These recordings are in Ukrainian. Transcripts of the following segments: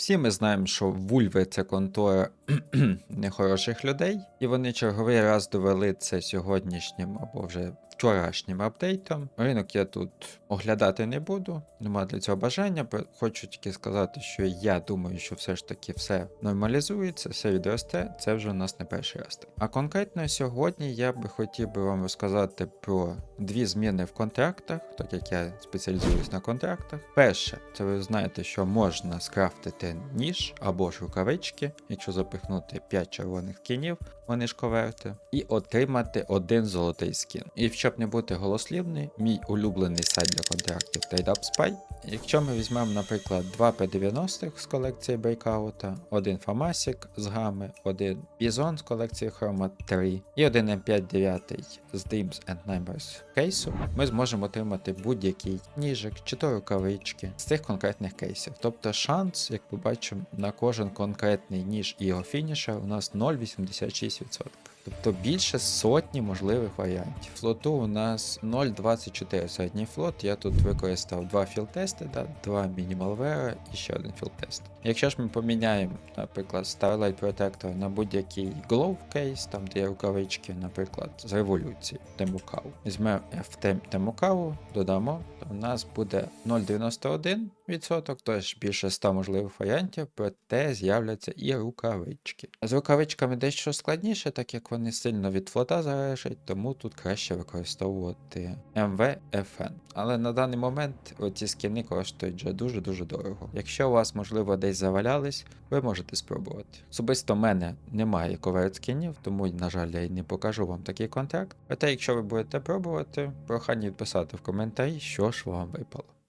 Всі ми знаємо, що вульви це контора нехороших людей, і вони черговий раз довели це сьогоднішнім або вже вчорашнім апдейтом. Ринок я тут оглядати не буду, нема для цього бажання. Хочу тільки сказати, що я думаю, що все ж таки все нормалізується, все відросте. Це вже у нас не перший раз. А конкретно сьогодні я би хотів би вам розказати про дві зміни в контрактах, так як я спеціалізуюсь на контрактах. Перше, це ви знаєте, що можна скрафтити ніж або ж рукавички, якщо запихнути 5 червоних скінів, вони ж коверти, і отримати один золотий скін. І щоб не бути голослівний, мій улюблений сайт для контрактів TradeUpSpy. Якщо ми візьмемо, наприклад, два P90 з колекції Breakout, один Фамасік з гами, один Bison з колекції Chroma 3 і один M59 з Dreams and Numbers кейсу, ми зможемо отримати будь-який ніжик чи то рукавички з цих конкретних кейсів. Тобто шанс, як ми бачимо, на кожен конкретний ніж і його фініша у нас 0,86%. Тобто більше сотні можливих варіантів. Флоту у нас 0.24 середній флот. Я тут використав два філтести, да, два мінімалвера і ще один філтест. Якщо ж ми поміняємо, наприклад, Starlight Protector на будь-який Glove кейс, там де є рукавички, наприклад, з революції Темукаву. Візьмемо FT Темукаву, додамо, то у нас буде 0,91%, тож більше 100 можливих варіантів, проте з'являться і рукавички. З рукавичками дещо складніше, так як вони сильно від флота залежать, тому тут краще використовувати MVFN. Але на даний момент оці скіни коштують вже дуже-дуже дорого. Якщо у вас, можливо, десь завалялись, ви можете спробувати. Особисто в мене немає коверт скінів, тому, на жаль, я й не покажу вам такий контракт. Проте, якщо ви будете пробувати, прохання відписати в коментарі, що ж вам випало.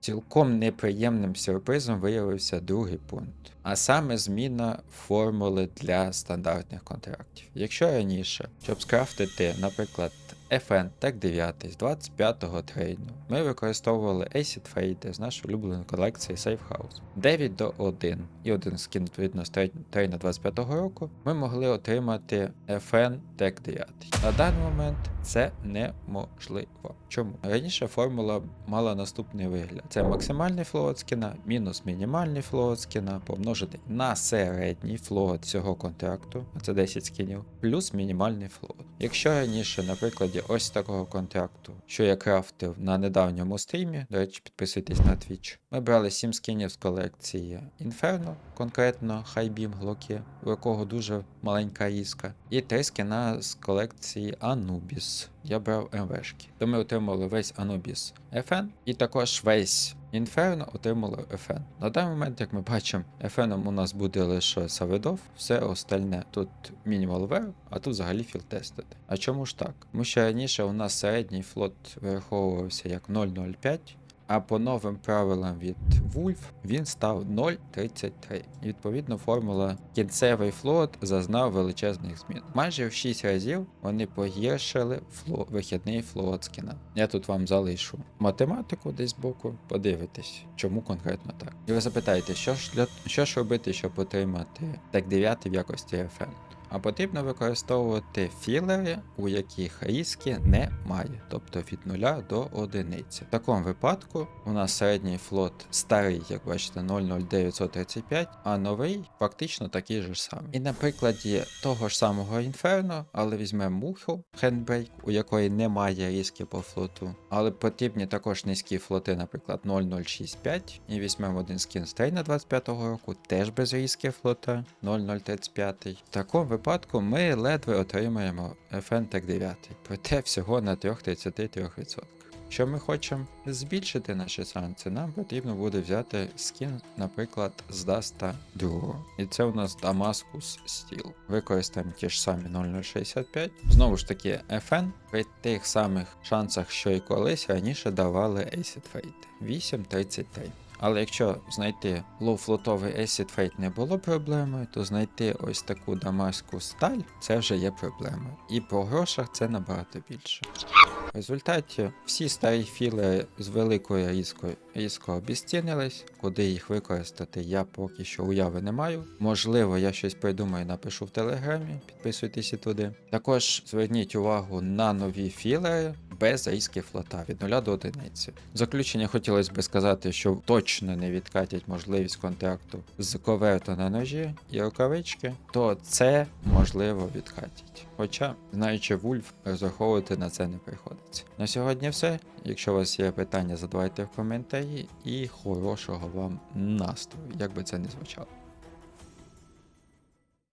Цілком неприємним сюрпризом виявився другий пункт, а саме зміна формули для стандартних контрактів. Якщо раніше, щоб скрафтити, наприклад, FN Tech 9 з 25-го трейну, ми використовували Acid Fade з нашої улюбленої колекції Safe House 9 до 1 і один скін відповідно з трейна 25-го року, ми могли отримати FN Tech 9. На даний момент це неможливо. Чому? Раніше формула мала наступний вигляд: це максимальний флоут скіна, мінус мінімальний флоут скіна, помножити на середній флоут цього контракту, а це 10 скінів, плюс мінімальний флоут. Якщо раніше, на прикладі ось такого контракту, що я крафтив на недавньому стрімі, до речі, підписуйтесь на Twitch, ми брали 7 скінів з колекції Inferno, конкретно Хайбім Глоки, у якого дуже маленька іска, і 3 скіна з колекції Anubis. Я брав МВшки. То ми отримали весь Anubis FN і також весь Inferno отримали FN. На даний момент, як ми бачимо, FN у нас буде лише Савидов, все остальне тут Minimal Wear, а тут взагалі філ тестити. А чому ж так? Тому що раніше у нас середній флот вираховувався як 0,05. А по новим правилам від Wolf він став 0,33. І відповідно формула кінцевий флот зазнав величезних змін. Майже в 6 разів вони погіршили фло, вихідний флот скіна. Я тут вам залишу математику десь боку, подивитесь, чому конкретно так. І ви запитаєте, що ж для що ж робити, щоб отримати так 9 в якості FN? А потрібно використовувати філери, у яких різки немає, тобто від 0 до 1. В такому випадку у нас середній флот старий, як бачите, 00935, а новий фактично такий же самий. І на прикладі того ж самого Інферно, але візьмемо муху Handbrake, у якої немає різки по флоту, але потрібні також низькі флоти, наприклад, 0065, і візьмемо один скін з трейна 25-го року, теж без різки флота 0035. В такому випадку ми ледве отримаємо FN Tech 9, проте всього на 3,33%. Якщо ми хочемо збільшити наші шанси, нам потрібно буде взяти скін, наприклад, з Даста 2. І це у нас Damascus Steel. Використаємо ті ж самі 0065. Знову ж таки, FN при тих самих шансах, що і колись раніше давали Acid Fate 8.33. Але якщо знайти лоуфлотовий Acid Fate не було проблемою, то знайти ось таку дамаську сталь це вже є проблемою. І по грошах це набагато більше. В результаті всі старі філери з великою різкою різко обіцінились. Куди їх використати, я поки що уяви не маю. Можливо, я щось придумаю, напишу в телеграмі, підписуйтесь і туди. Також зверніть увагу на нові філери без різки флота від 0 до 1. В заключення хотілося б сказати, що точно не відкатять можливість контракту з коверту на ножі і рукавички, то це можливо відкатять. Хоча, знаючи Вульф, розраховувати на це не приходиться. На сьогодні все. Якщо у вас є питання, задавайте в коментарі і хорошого вам настрою, як би це не звучало.